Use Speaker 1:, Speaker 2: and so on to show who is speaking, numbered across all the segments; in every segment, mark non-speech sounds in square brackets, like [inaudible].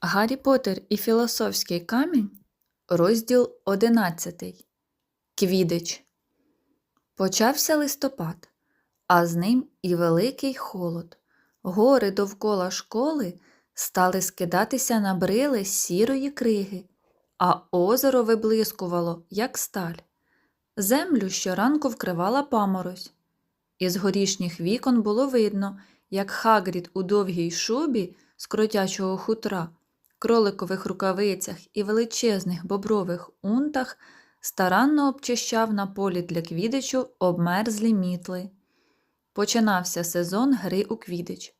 Speaker 1: Гаррі Поттер і філософський камінь, розділ 11. Квідич. Почався листопад, а з ним і великий холод. Гори довкола школи стали скидатися на брили сірої криги, а озеро виблискувало, як сталь. Землю щоранку вкривала паморозь. Із горішніх вікон було видно, як Хагрід у довгій шубі з кротячого хутра, кроликових рукавицях і величезних бобрових унтах старанно обчищав на полі для квідичу обмерзлі мітли. Починався сезон гри у квідич.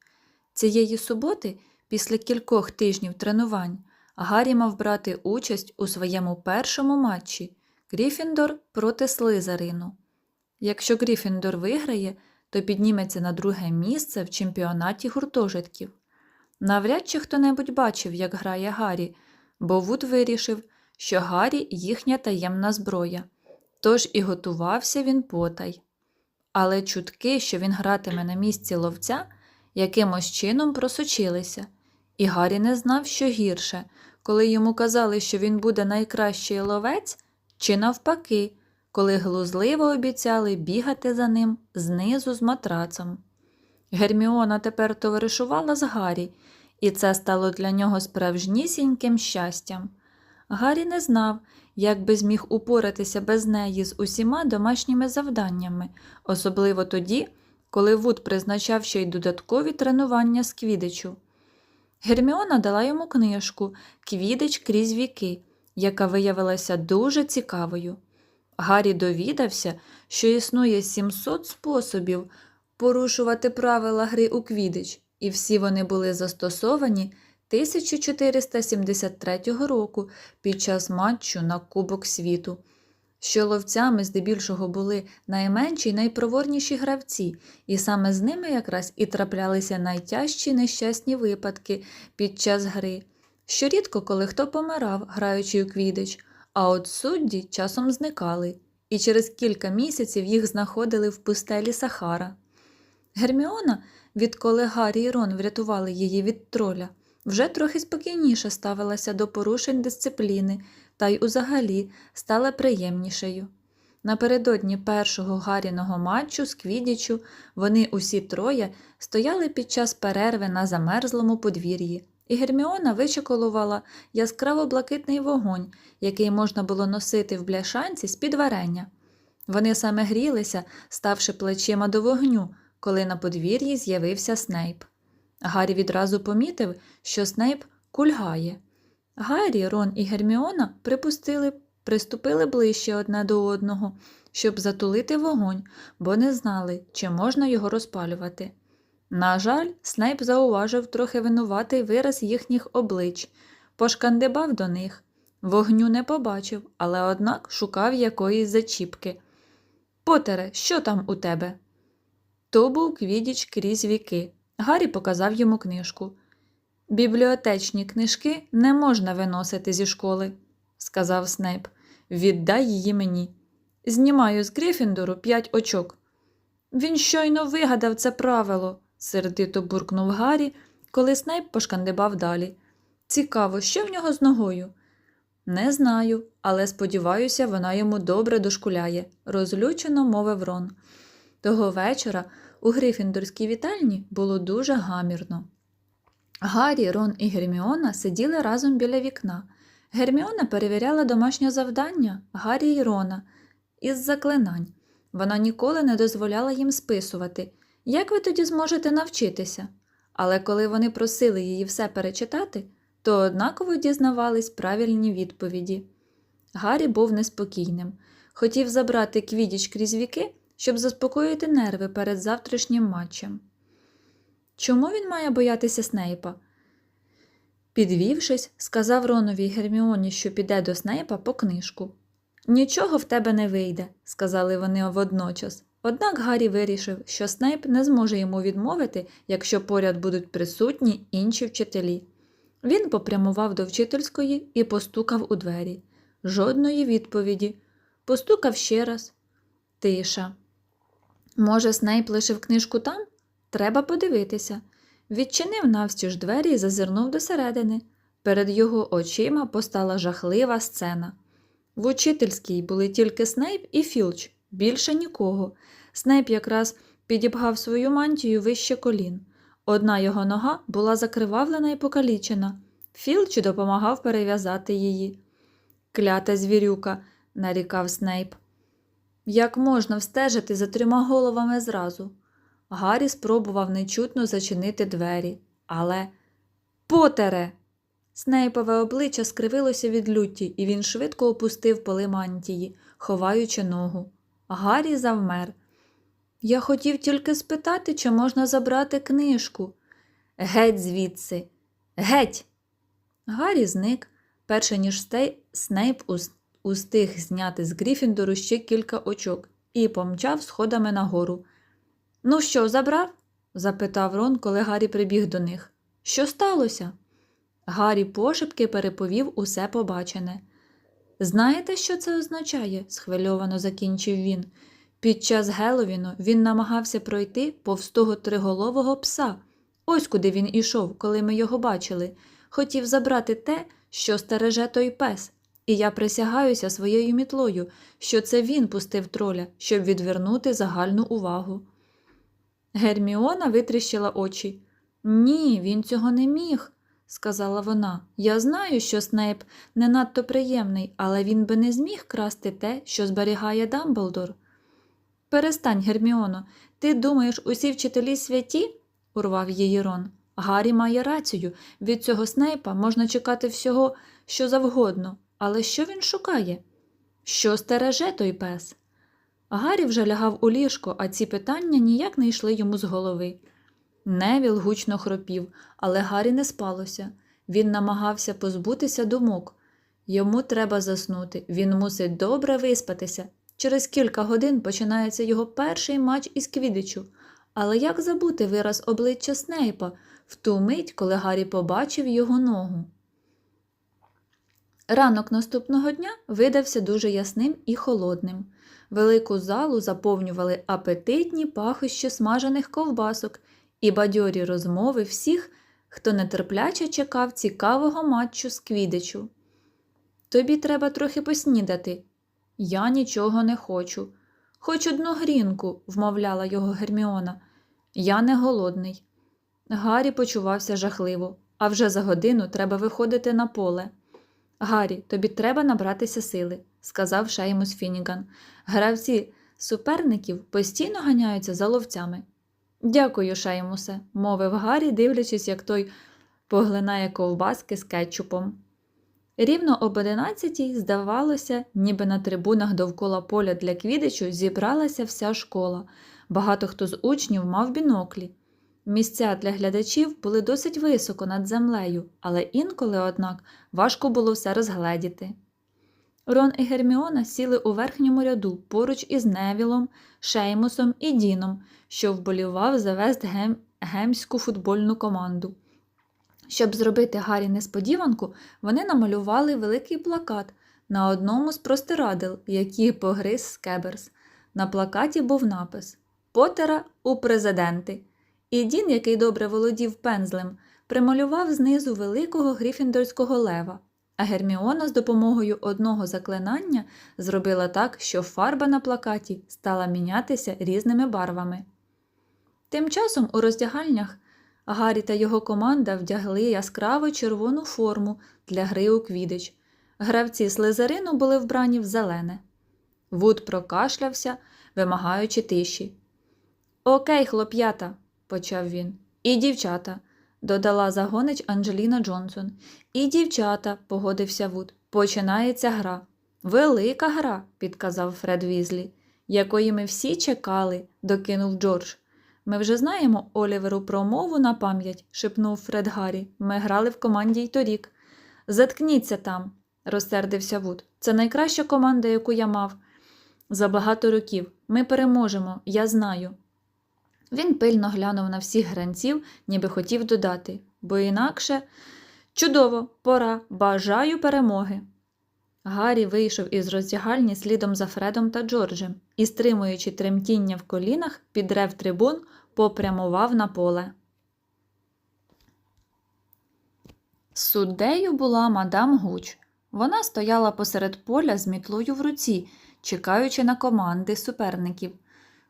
Speaker 1: Цієї суботи, після кількох тижнів тренувань, Гаррі мав брати участь у своєму першому матчі Гріфіндор проти Слизерину. Якщо Гріфіндор виграє, то підніметься на друге місце в чемпіонаті гуртожитків. Навряд чи хто-небудь бачив, як грає Гаррі, бо Вуд вирішив, що Гаррі їхня таємна зброя, тож і готувався він потай. Але чутки, що він гратиме на місці ловця, якимось чином просочилися, і Гаррі не знав, що гірше, коли йому казали, що він буде найкращий ловець, чи навпаки, коли глузливо обіцяли бігати за ним знизу з матрацом. Герміона тепер товаришувала з Гаррі, і це стало для нього справжнісіньким щастям. Гаррі не знав, як би зміг упоратися без неї з усіма домашніми завданнями, особливо тоді, коли Вуд призначав ще й додаткові тренування з квідичу. Герміона дала йому книжку Квідич крізь віки, яка виявилася дуже цікавою. Гаррі довідався, що існує 700 способів порушувати правила гри у квідич, і всі вони були застосовані 1473 року під час матчу на Кубок світу. Що ловцями здебільшого були найменші й найпроворніші гравці, і саме з ними якраз і траплялися найтяжчі нещасні випадки під час гри. Що рідко, коли хто помирав, граючи у квідич, а от судді часом зникали, і через кілька місяців їх знаходили в пустелі Сахара. Герміона, відколи Гаррі і Рон врятували її від троля, вже трохи спокійніше ставилася до порушень дисципліни та й узагалі стала приємнішою. Напередодні першого Гарріного матчу з Квідічу вони усі троє стояли під час перерви на замерзлому подвір'ї, і Герміона вичеколувала яскраво блакитний вогонь, який можна було носити в бляшанці з-під варення. Вони саме грілися, ставши плечима до вогню, коли на подвір'ї з'явився Снейп. Гаррі відразу помітив, що Снейп кульгає. Гаррі, Рон і Герміона припустили, приступили ближче одне до одного, щоб затулити вогонь, бо не знали, чи можна його розпалювати. На жаль, Снейп зауважив трохи винуватий вираз їхніх облич, пошкандибав до них. Вогню не побачив, але однак шукав якоїсь зачіпки. Потере, що там у тебе? То був квідіч крізь віки. Гаррі показав йому книжку. Бібліотечні книжки не можна виносити зі школи, сказав Снейп. Віддай її мені. Знімаю з Грифіндору п'ять очок. Він щойно вигадав це правило, сердито буркнув Гаррі, коли Снейп пошкандибав далі. Цікаво, що в нього з ногою? Не знаю, але сподіваюся, вона йому добре дошкуляє, розлючено мовив Рон. Того вечора у Грифіндорській вітальні було дуже гамірно. Гаррі, Рон і Герміона сиділи разом біля вікна. Герміона перевіряла домашнє завдання Гаррі й Рона із заклинань. Вона ніколи не дозволяла їм списувати. Як ви тоді зможете навчитися? Але коли вони просили її все перечитати, то однаково дізнавались правильні відповіді. Гаррі був неспокійним. Хотів забрати квідіч крізь віки, щоб заспокоїти нерви перед завтрашнім матчем. Чому він має боятися Снейпа? Підвівшись, сказав Ронові Герміоні, що піде до Снейпа по книжку. Нічого в тебе не вийде, сказали вони водночас. Однак Гаррі вирішив, що Снейп не зможе йому відмовити, якщо поряд будуть присутні інші вчителі. Він попрямував до вчительської і постукав у двері. Жодної відповіді. Постукав ще раз. Тиша. Може, Снейп лишив книжку там? Треба подивитися. Відчинив навстіж двері і зазирнув досередини. Перед його очима постала жахлива сцена. В учительській були тільки Снейп і Філч, більше нікого. Снейп якраз підібгав свою мантію вище колін. Одна його нога була закривавлена і покалічена. Філч допомагав перев'язати її. Клята звірюка, нарікав Снейп. Як можна встежити за трьома головами зразу? Гаррі спробував нечутно зачинити двері, але. Потере! Снейпове обличчя скривилося від люті, і він швидко опустив поли мантії, ховаючи ногу. Гаррі завмер. Я хотів тільки спитати, чи можна забрати книжку. Геть звідси, геть. Гаррі зник, перше ніж Снейп устиг зняти з Гріфіндору ще кілька очок і помчав сходами нагору. Ну що, забрав? запитав Рон, коли Гаррі прибіг до них. Що сталося? Гаррі пошепки переповів усе побачене. Знаєте, що це означає? схвильовано закінчив він. Під час Геловіну він намагався пройти повз того триголового пса. Ось куди він ішов, коли ми його бачили. Хотів забрати те, що стереже той пес. І я присягаюся своєю мітлою, що це він пустив троля, щоб відвернути загальну увагу. Герміона витріщила очі. Ні, він цього не міг, сказала вона. Я знаю, що Снейп не надто приємний, але він би не зміг красти те, що зберігає Дамблдор. Перестань, Герміоно, ти думаєш, усі вчителі святі? урвав її Рон. Гаррі має рацію. Від цього Снейпа можна чекати всього, що завгодно. Але що він шукає? Що стереже той пес? Гаррі вже лягав у ліжко, а ці питання ніяк не йшли йому з голови. Невіл гучно хропів, але Гаррі не спалося. Він намагався позбутися думок. Йому треба заснути, він мусить добре виспатися. Через кілька годин починається його перший матч із Квідичу. Але як забути вираз обличчя Снейпа в ту мить, коли Гаррі побачив його ногу? Ранок наступного дня видався дуже ясним і холодним. Велику залу заповнювали апетитні пахощі смажених ковбасок і бадьорі розмови всіх, хто нетерпляче чекав цікавого матчу з Квідичу. Тобі треба трохи поснідати. Я нічого не хочу. Хоч одну грінку, вмовляла його Герміона. Я не голодний. Гаррі почувався жахливо, а вже за годину треба виходити на поле. Гаррі, тобі треба набратися сили, сказав Шеймус Фініган. Гравці суперників постійно ганяються за ловцями. Дякую, Шеймусе, мовив Гаррі, дивлячись, як той поглинає ковбаски з кетчупом. Рівно об одинадцятій, здавалося, ніби на трибунах довкола поля для квідичу зібралася вся школа. Багато хто з учнів мав біноклі. Місця для глядачів були досить високо над землею, але інколи, однак, важко було все розгледіти. Рон і Герміона сіли у верхньому ряду поруч із Невілом, Шеймусом і Діном, що вболівав за Вест Гемську футбольну команду. Щоб зробити Гаррі несподіванку, вони намалювали великий плакат на одному з простирадел, які погриз Скеберс. На плакаті був напис Потера у президенти. І Дін, який добре володів пензлем, прималював знизу великого гріфіндорського лева, а Герміона з допомогою одного заклинання зробила так, що фарба на плакаті стала мінятися різними барвами. Тим часом у роздягальнях Гаррі та його команда вдягли яскраво червону форму для гри у квідич. Гравці слизерину були вбрані в зелене. Вуд прокашлявся, вимагаючи тиші. Окей, хлоп'ята, почав він. І дівчата, додала загонич Анджеліна Джонсон. І дівчата, погодився Вуд. Починається гра. Велика гра, підказав Фред Візлі, якої ми всі чекали, докинув Джордж. Ми вже знаємо Оліверу промову на пам'ять, шепнув Фред Гаррі. Ми грали в команді й торік. Заткніться там, розсердився Вуд. Це найкраща команда, яку я мав. За багато років. Ми переможемо, я знаю. Він пильно глянув на всіх гранців, ніби хотів додати, бо інакше чудово, пора, бажаю перемоги. Гаррі вийшов із роздягальні слідом за Фредом та Джорджем і, стримуючи тремтіння в колінах, підрев трибун, попрямував на поле. Суддею була мадам Гуч. Вона стояла посеред поля з мітлою в руці, чекаючи на команди суперників.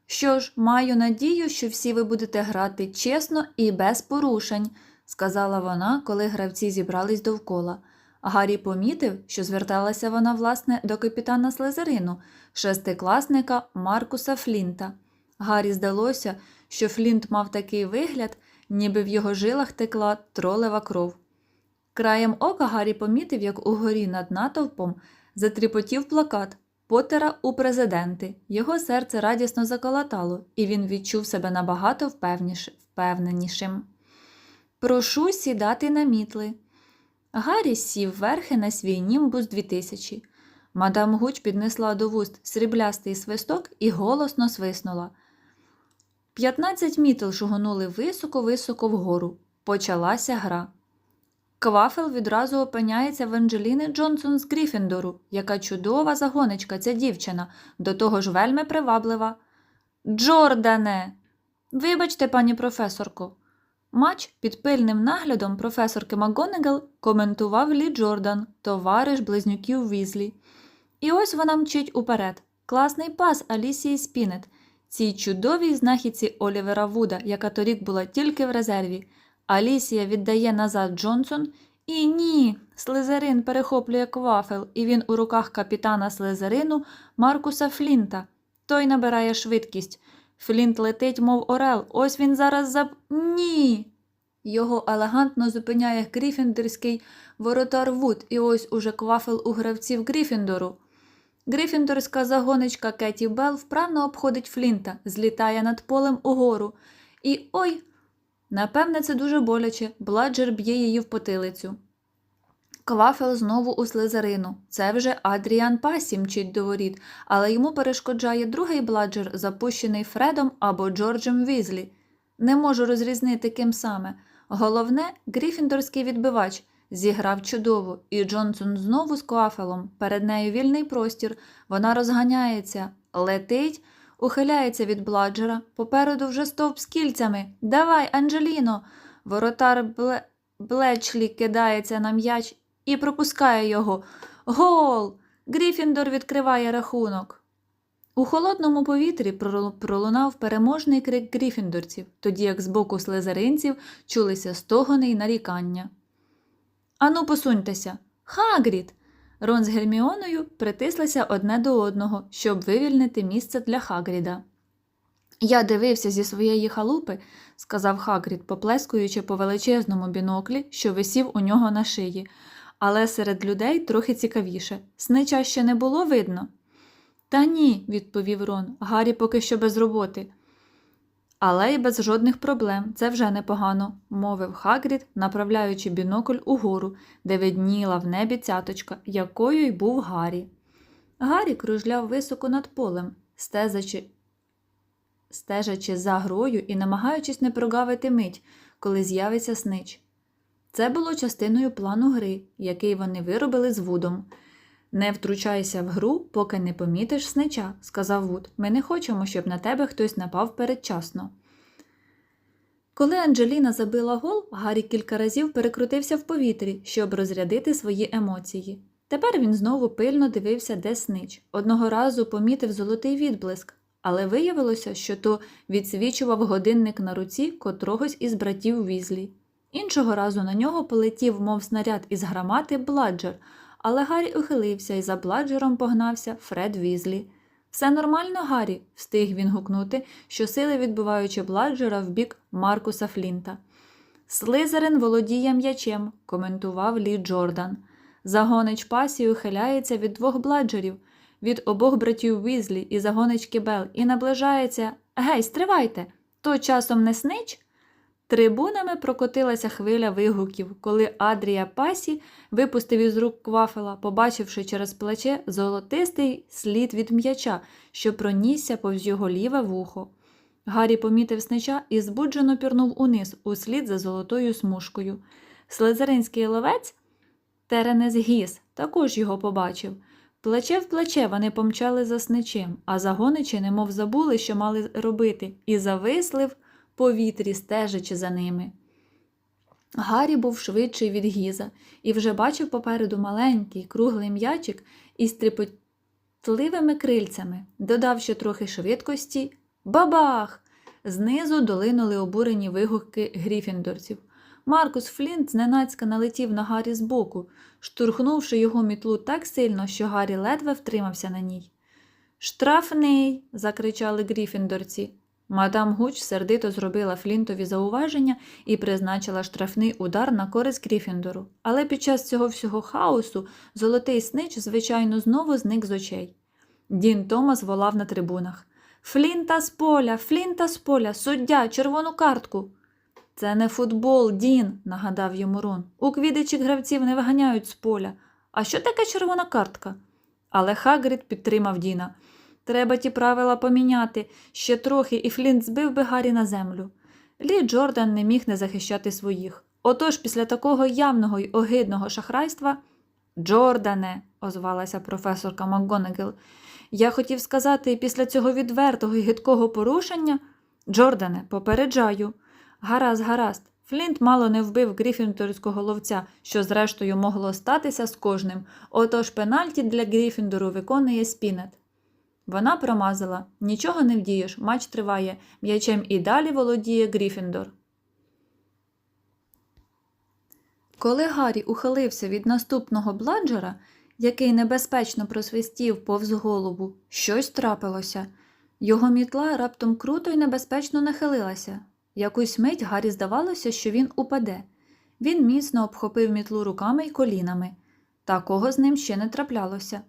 Speaker 1: Що ж, маю надію, що всі ви будете грати чесно і без порушень, сказала вона, коли гравці зібрались довкола. Гаррі помітив, що зверталася вона, власне, до капітана Слезерину, шестикласника Маркуса Флінта. Гаррі здалося, що Флінт мав такий вигляд, ніби в його жилах текла тролева кров. Краєм ока Гаррі помітив, як угорі над натовпом затріпотів плакат Потера у президенти. Його серце радісно заколотало, і він відчув себе набагато впевніш... впевненішим. Прошу сідати на мітли. Гаррі сів верхи на свій німбус 2000. Мадам Гуч піднесла до вуст сріблястий свисток і голосно свиснула. П'ятнадцять мітл шугонули високо-високо вгору. Почалася гра. Квафел відразу опиняється в Анджеліни Джонсон з Гріфіндору, яка чудова загонечка, ця дівчина, до того ж вельми приваблива. Джордане. Вибачте, пані професорко. Матч під пильним наглядом професорки МакГонегал коментував Лі Джордан, товариш близнюків Візлі. І ось вона мчить уперед. Класний пас Алісії Спінет, цій чудовій знахідці Олівера Вуда, яка торік була тільки в резерві. Алісія віддає назад Джонсон. І ні, Слизерин перехоплює квафел, і він у руках капітана Слизерину Маркуса Флінта. Той набирає швидкість. Флінт летить, мов орел. Ось він зараз за. Ні. Його елегантно зупиняє гріфіндорський воротар Вуд, і ось уже квафел у гравців Гріфіндору. Гріфіндорська загоничка Кеті Белл вправно обходить Флінта, злітає над полем угору. І ой, напевне, це дуже боляче. Бладжер б'є її в потилицю. Квафел знову у слизарину. Це вже Адріан Пасі мчить до воріт, але йому перешкоджає другий бладжер, запущений Фредом або Джорджем Візлі. Не можу розрізнити ким саме. Головне, гріфіндорський відбивач зіграв чудово, і Джонсон знову з квафелом. Перед нею вільний простір. Вона розганяється, летить, ухиляється від бладжера. Попереду вже стовп з кільцями. Давай, Анджеліно. Воротар Бле... Блечлі кидається на м'яч і пропускає його. Гол! Гріфіндор відкриває рахунок. У холодному повітрі пролунав переможний крик гріфіндорців, тоді як з боку слезаринців чулися стогони й нарікання. Ану, посуньтеся. Хагрід. Рон з Герміоною притислися одне до одного, щоб вивільнити місце для Хагріда. Я дивився зі своєї халупи, сказав Хагрід, поплескуючи по величезному біноклі, що висів у нього на шиї, але серед людей трохи цікавіше. Снича ще не було видно. Та ні, відповів Рон, Гаррі поки що без роботи. Але й без жодних проблем, це вже непогано, мовив Хагрід, направляючи бінокль угору, де видніла в небі цяточка, якою й був Гаррі. Гаррі кружляв високо над полем, стезачи, стежачи за грою і намагаючись не прогавити мить, коли з'явиться снич. Це було частиною плану гри, який вони виробили з Вудом. Не втручайся в гру, поки не помітиш снича, сказав Вуд. Ми не хочемо, щоб на тебе хтось напав передчасно. Коли Анджеліна забила гол, Гаррі кілька разів перекрутився в повітрі, щоб розрядити свої емоції. Тепер він знову пильно дивився, де снич. Одного разу помітив золотий відблиск, але виявилося, що то відсвічував годинник на руці котрогось із братів Візлі. Іншого разу на нього полетів, мов снаряд із грамати, бладжер, але Гаррі ухилився і за бладжером погнався Фред Візлі. Все нормально, Гаррі, встиг він гукнути, щосили відбиваючи бладжера в бік Маркуса Флінта. Слизерин володіє м'ячем, коментував Лі Джордан. Загонич пасі ухиляється від двох бладжерів, від обох братів Візлі і загонички Бел, і наближається. Гей, стривайте! То часом не снич? Трибунами прокотилася хвиля вигуків, коли Адрія Пасі випустив із рук квафела, побачивши через плече золотистий слід від м'яча, що пронісся повз його ліве вухо. Гаррі помітив снича і збуджено пірнув униз, услід за золотою смужкою. Слизеринський ловець Теренес Гіс також його побачив. Плече в плече вони помчали за сничем, а загоничі немов забули, що мали робити, і зависли в повітрі, стежачи за ними. Гаррі був швидший від гіза і вже бачив попереду маленький круглий м'ячик із тріпотливими крильцями, додав ще трохи швидкості. Бабах! Знизу долинули обурені вигуки гріфіндорців. Маркус Флінт зненацька налетів на Гаррі збоку, штурхнувши його мітлу так сильно, що Гаррі ледве втримався на ній. Штрафний. закричали гріфіндорці. Мадам Гуч сердито зробила Флінтові зауваження і призначила штрафний удар на користь Гріфіндору. Але під час цього всього хаосу золотий снич, звичайно, знову зник з очей. Дін Томас волав на трибунах. Флінта з поля, флінта з поля, суддя, червону картку. Це не футбол, Дін, нагадав йому Рон. У квідичі гравців не виганяють з поля. А що таке червона картка? Але Хагрід підтримав Діна. Треба ті правила поміняти. Ще трохи, і Флінт збив би Гаррі на землю. Лі Джордан не міг не захищати своїх. Отож, після такого явного й огидного шахрайства. Джордане, озвалася професорка МакГонагел, я хотів сказати, після цього відвертого й гидкого порушення. Джордане, попереджаю. Гаразд, гаразд. Флінт мало не вбив гріфіндорського ловця, що зрештою могло статися з кожним. Отож пенальті для Гріфіндору виконує спінет. Вона промазала. Нічого не вдієш, матч триває. М'ячем і далі володіє Гріфіндор. Коли Гаррі ухилився від наступного бладжера, який небезпечно просвистів повз голову, щось трапилося. Його мітла раптом круто й небезпечно нахилилася. Якусь мить Гаррі здавалося, що він упаде. Він міцно обхопив мітлу руками й колінами. Такого з ним ще не траплялося.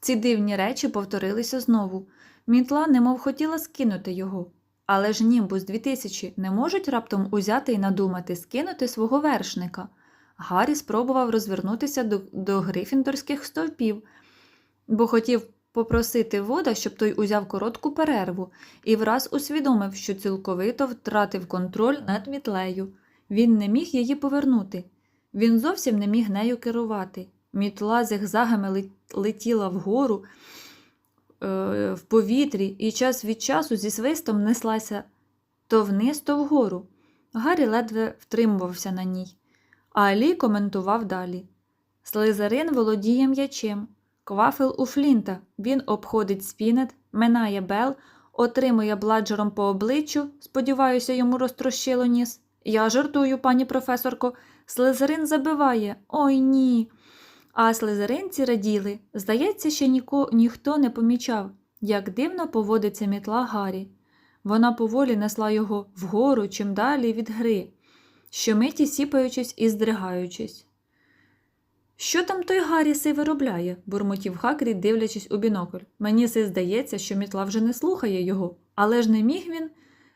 Speaker 1: Ці дивні речі повторилися знову. Мітла немов хотіла скинути його. Але ж німбус 2000 не можуть раптом узяти і надумати скинути свого вершника. Гаррі спробував розвернутися до, до грифіндорських стовпів, бо хотів попросити вода, щоб той узяв коротку перерву, і враз усвідомив, що цілковито втратив контроль над мітлею. Він не міг її повернути. Він зовсім не міг нею керувати. Мітла зигзагами летіла вгору е, в повітрі і час від часу зі свистом неслася то вниз, то вгору. Гаррі ледве втримувався на ній. А Алі коментував далі. Слизерин володіє м'ячем. Квафел у Флінта. Він обходить спінет, минає Бел, отримує бладжером по обличчю, сподіваюся, йому розтрощило ніс. Я жартую, пані професорко. Слизерин забиває. Ой ні. А слизеринці раділи. Здається, ще ніко, ніхто не помічав, як дивно поводиться мітла Гаррі. Вона поволі несла його вгору чим далі від гри, щомиті сіпаючись і здригаючись. Що там той Гаррі сей виробляє? бурмотів Хакрід, дивлячись у бінокль. Мені се здається, що мітла вже не слухає його, але ж не міг він.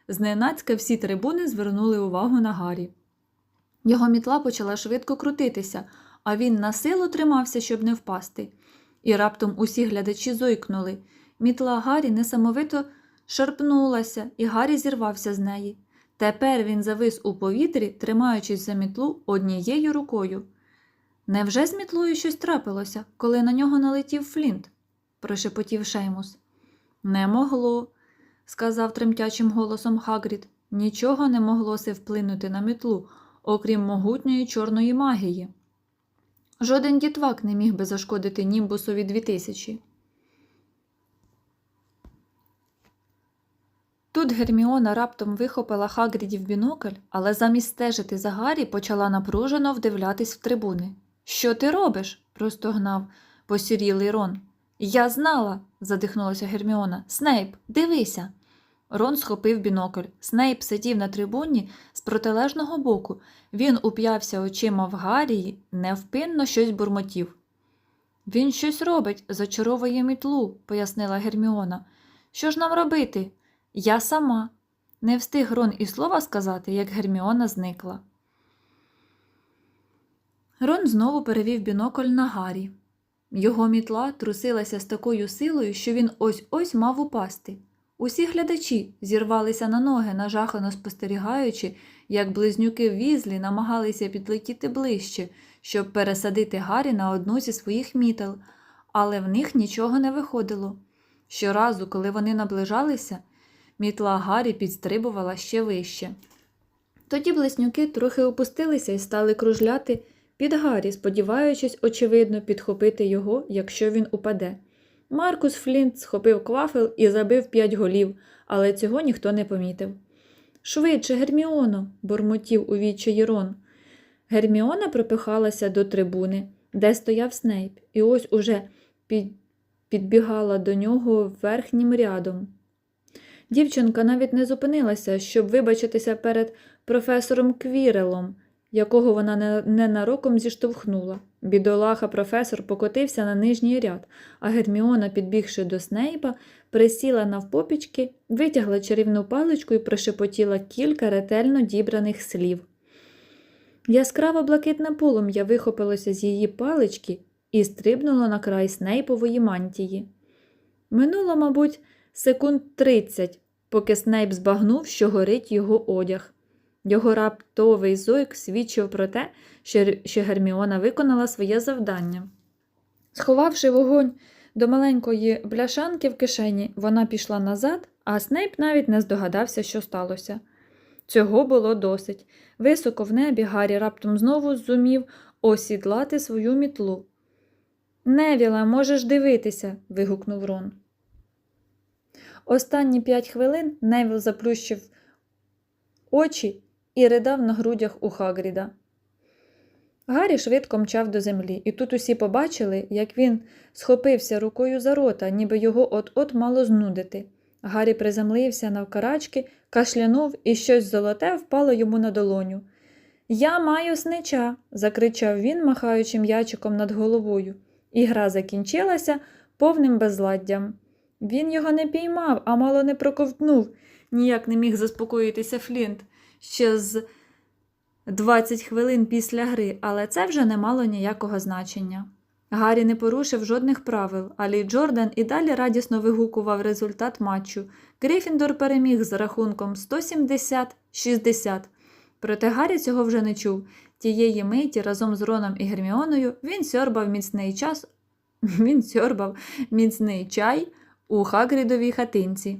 Speaker 1: Зненацька всі трибуни звернули увагу на Гаррі. Його мітла почала швидко крутитися, а він на силу тримався, щоб не впасти. І раптом усі глядачі зойкнули. Мітла Гаррі несамовито шарпнулася, і Гаррі зірвався з неї. Тепер він завис у повітрі, тримаючись за мітлу однією рукою. Невже з мітлою щось трапилося, коли на нього налетів Флінт? прошепотів Шеймус. Не могло, сказав тремтячим голосом Хагрід. Нічого не могло се вплинути на мітлу, окрім могутньої чорної магії. Жоден дітвак не міг би зашкодити німбусові 2000. Тут Герміона раптом вихопила Хагрідів бінокль, але замість стежити за Гаррі почала напружено вдивлятись в трибуни. Що ти робиш? простогнав посірілий Рон. Я знала, задихнулася Герміона. Снейп, дивися. Рон схопив бінокль. Снейп сидів на трибуні з протилежного боку. Він уп'явся очима в Гаррі й невпинно щось бурмотів. Він щось робить, зачаровує мітлу, пояснила Герміона. Що ж нам робити? Я сама. Не встиг Рон і слова сказати, як Герміона зникла. Рон знову перевів бінокль на Гаррі. Його мітла трусилася з такою силою, що він ось ось мав упасти. Усі глядачі зірвалися на ноги, нажахано спостерігаючи, як близнюки візлі намагалися підлетіти ближче, щоб пересадити Гаррі на одну зі своїх мітел, але в них нічого не виходило. Щоразу, коли вони наближалися, мітла Гаррі підстрибувала ще вище. Тоді близнюки трохи опустилися і стали кружляти під Гаррі, сподіваючись, очевидно, підхопити його, якщо він упаде. Маркус Флінт схопив квафел і забив п'ять голів, але цього ніхто не помітив. Швидше, Герміоно, бурмотів у відчаї Рон. Герміона пропихалася до трибуни, де стояв Снейп, і ось уже під... підбігала до нього верхнім рядом. Дівчинка навіть не зупинилася, щоб вибачитися перед професором Квірелом, якого вона ненароком зіштовхнула. Бідолаха професор покотився на нижній ряд, а Герміона, підбігши до Снейпа, присіла навпопічки, витягла чарівну паличку і прошепотіла кілька ретельно дібраних слів. Яскраво блакитне полум'я вихопилося з її палички і стрибнуло на край Снейпової мантії. Минуло, мабуть, секунд тридцять, поки Снейп збагнув, що горить його одяг. Його раптовий зойк свідчив про те, що, Герміона виконала своє завдання. Сховавши вогонь до маленької бляшанки в кишені, вона пішла назад, а Снейп навіть не здогадався, що сталося. Цього було досить. Високо в небі Гаррі раптом знову зумів осідлати свою мітлу. Невіла, можеш дивитися. вигукнув Рон. Останні п'ять хвилин Невіл заплющив очі і ридав на грудях у Хагріда. Гаррі швидко мчав до землі, і тут усі побачили, як він схопився рукою за рота, ніби його от-от мало знудити. Гаррі приземлився навкарачки, кашлянув і щось золоте впало йому на долоню. Я маю снича. закричав він, махаючи м'ячиком над головою, і гра закінчилася повним безладдям. Він його не піймав, а мало не проковтнув. Ніяк не міг заспокоїтися Флінт ще з 20 хвилин після гри, але це вже не мало ніякого значення. Гаррі не порушив жодних правил, але Джордан і далі радісно вигукував результат матчу. Грифіндор переміг з рахунком 170-60. Проте Гаррі цього вже не чув. Тієї миті разом з Роном і Герміоною він сьорбав міцний час. [laughs] Він сьорбав міцний чай у Хагрідовій хатинці.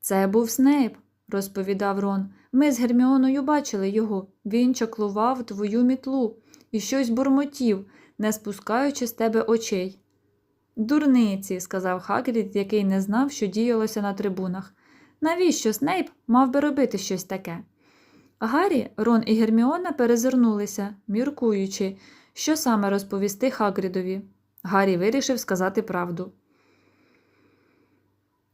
Speaker 1: Це був Снейп, розповідав Рон. Ми з Герміоною бачили його. Він чаклував твою мітлу і щось бурмотів, не спускаючи з тебе очей. Дурниці, сказав Хагрід, який не знав, що діялося на трибунах. Навіщо Снейп мав би робити щось таке? Гаррі, Рон і Герміона перезирнулися, міркуючи, що саме розповісти Хагрідові. Гаррі вирішив сказати правду.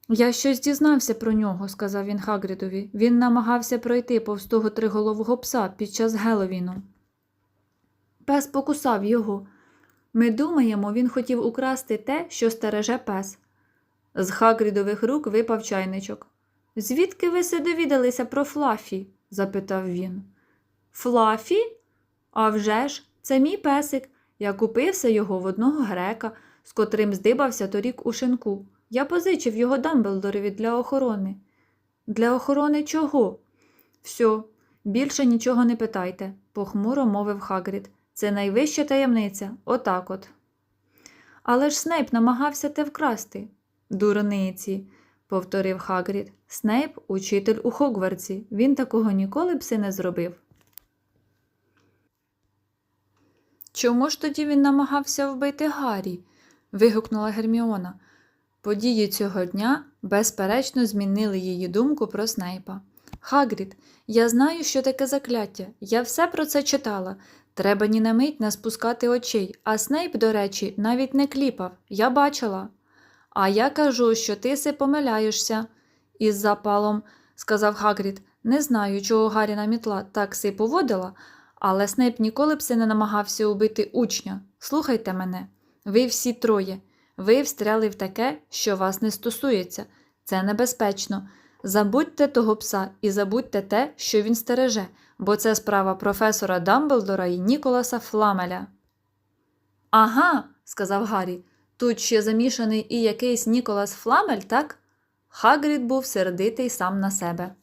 Speaker 1: Я щось дізнався про нього, сказав він Хагрідові. Він намагався пройти повз того триголового пса під час Геловіну. Пес покусав його. Ми думаємо, він хотів украсти те, що стереже пес. З Хагрідових рук випав чайничок. Звідки ви се довідалися про Флафі? запитав він. Флафі? «А вже ж, це мій песик. Я купився його в одного грека, з котрим здибався торік у шинку. Я позичив його Дамблдорові для охорони. Для охорони чого? Все, більше нічого не питайте, похмуро мовив Хагрід. Це найвища таємниця, отак от. Але ж Снейп намагався те вкрасти. Дурниці, повторив Хагрід. Снейп учитель у Хогвартсі. Він такого ніколи б си не зробив. Чому ж тоді він намагався вбити Гаррі? вигукнула Герміона. Події цього дня безперечно змінили її думку про Снейпа. Хагрід, я знаю, що таке закляття. Я все про це читала. Треба ні на мить не спускати очей, а Снейп, до речі, навіть не кліпав. Я бачила. А я кажу, що ти се помиляєшся, із запалом сказав Хагрід. Не знаю, чого Гарріна мітла так си поводила, але Снейп ніколи б се не намагався убити учня. Слухайте мене. Ви всі троє. Ви встряли в таке, що вас не стосується. Це небезпечно. Забудьте того пса і забудьте те, що він стереже, бо це справа професора Дамблдора і Ніколаса Фламеля. Ага, сказав Гаррі. Тут ще замішаний і якийсь Ніколас Фламель, так? Хагрід був сердитий сам на себе.